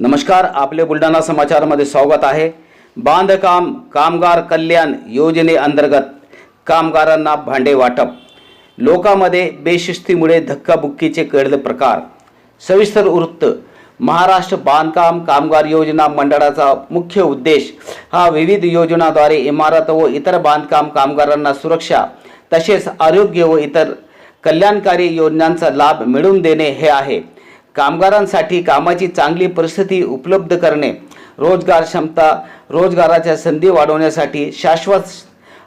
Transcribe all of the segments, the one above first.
नमस्कार आपले बुलढाणा समाचारमध्ये स्वागत आहे. बांधकाम कामगार कल्याण योजनेअंतर्गत कामगारांना भांडे वाटप. लोकांमध्ये बेशिस्तीमुळे धक्काबुक्कीचे कळले प्रकार. सविस्तर वृत्त महाराष्ट्र बांधकाम कामगार योजना मंडळाचा मुख्य उद्देश हा विविध योजनाद्वारे इमारत व इतर बांधकाम कामगारांना सुरक्षा तसेच आरोग्य व इतर कल्याणकारी योजनांचा लाभ मिळवून देणे हे आहे. कामगारांसाठी कामाची चांगली परिस्थिती उपलब्ध करणे रोजगार क्षमता रोजगाराच्या संधी वाढवण्यासाठी शाश्वत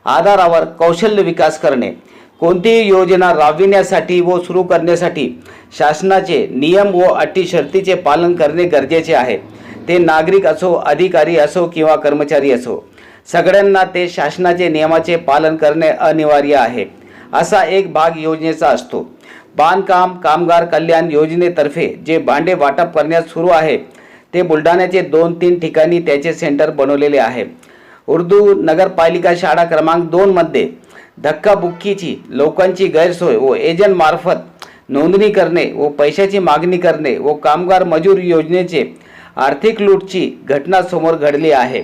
आधारावर कौशल्य विकास करणे कोणतीही योजना राबविण्यासाठी व सुरू करण्यासाठी शासनाचे नियम व अटी शर्तीचे पालन करणे गरजेचे आहे. ते नागरिक असो अधिकारी असो किंवा कर्मचारी असो सगळ्यांना ते शासनाचे नियमाचे पालन करणे अनिवार्य आहे. असा एक भाग योजनेचा असतो. बांधकाम कामगार कल्याण योजनेतर्फे जे भांडे वाटप करण्यास सुरू आहे ते बुलढाण्याचे दोन तीन ठिकाणी त्याचे सेंटर बनवलेले आहे. उर्दू नगरपालिका शाळा क्रमांक दोनमध्ये धक्काबुक्कीची लोकांची गैरसोय व एजंटमार्फत नोंदणी करणे व पैशाची मागणी करणे व कामगार मजूर योजनेचे आर्थिक लूटची घटना समोर घडली आहे.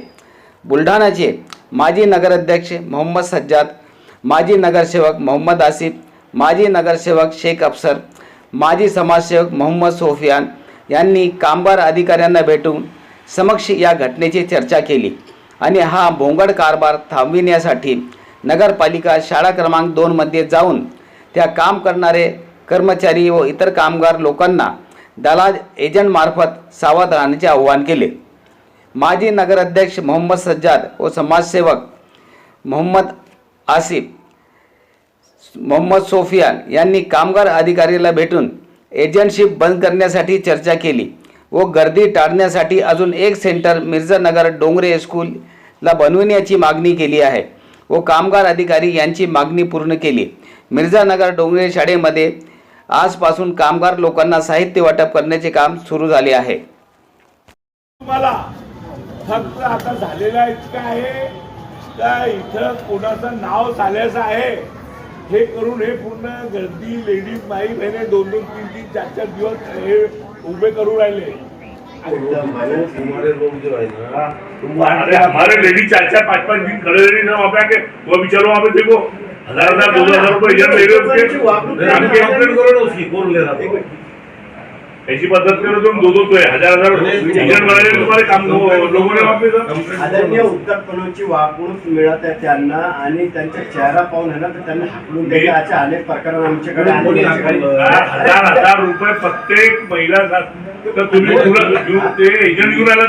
बुलढाणाचे माजी नगराध्यक्ष मोहम्मद सज्जाद माजी नगरसेवक मोहम्मद आसिफ माजी नगरसेवक शेख अफसर माजी समाजसेवक मोहम्मद सोफियान यांनी कामगार अधिकाऱ्यांना भेटून समक्ष या घटनेची चर्चा केली आणि हा भोंगड कारभार थांबविण्यासाठी नगरपालिका शाळा क्रमांक दोनमध्ये जाऊन त्या काम करणारे कर्मचारी व इतर कामगार लोकांना दलाल एजंटमार्फत सावध राहण्याचे आवाहन केले. माजी नगराध्यक्ष मोहम्मद सज्जाद व समाजसेवक मोहम्मद आसिफ मोहम्मद सोफियान यांनी कामगार अधिकारीला भेटून एजंटशिप बंद करण्यासाठी चर्चा केली व गर्दी टाळण्यासाठी अजून एक सेंटर मिर्झानगर डोंगरे स्कूलला बनविण्याची मागणी केली आहे व कामगार अधिकारी यांची मागणी पूर्ण केली. मिर्झानगर डोंगरे शाळेमध्ये आजपासून कामगार लोकांना साहित्य वाटप करण्याचे काम सुरू झाले आहे. तुम्हाला फक्त आता झालेला इतका आहे. का इथं कोणाचं नाव झाल्याचं आहे. हे करून हे पूर्ण गर्दी लेडीज माई बहिणी दोन दोन तीन तीन चार चार दिवस हे उभे करून राहिले हमारे है अरे लेडीज चार चार पाच पाच दिन खड़े रहे ना वहाँ पे आके वो बिचारो वहाँ पे देखो हजार हजार दो हजार रुपये एजंट ले रहे उसके करो ना उसकी कौन ले रहा ऐसी पद्धत करो तुम दो दो तो है हजार हजार एजंट बनाए तुम्हारे काम लोगों ने वहाँ पे सर आदरणीय उत्तरपणाची वागणूक मिळत आहे त्यांना आणि त्यांचा चेहरा पाहून आहे ना तर त्यांना हाकलून द्यायचे असे अनेक प्रकरण आमच्याकडे आलेले. हजार हजार रुपये प्रत्येक महिला तर तुम्ही ते एजंट घेऊन आला.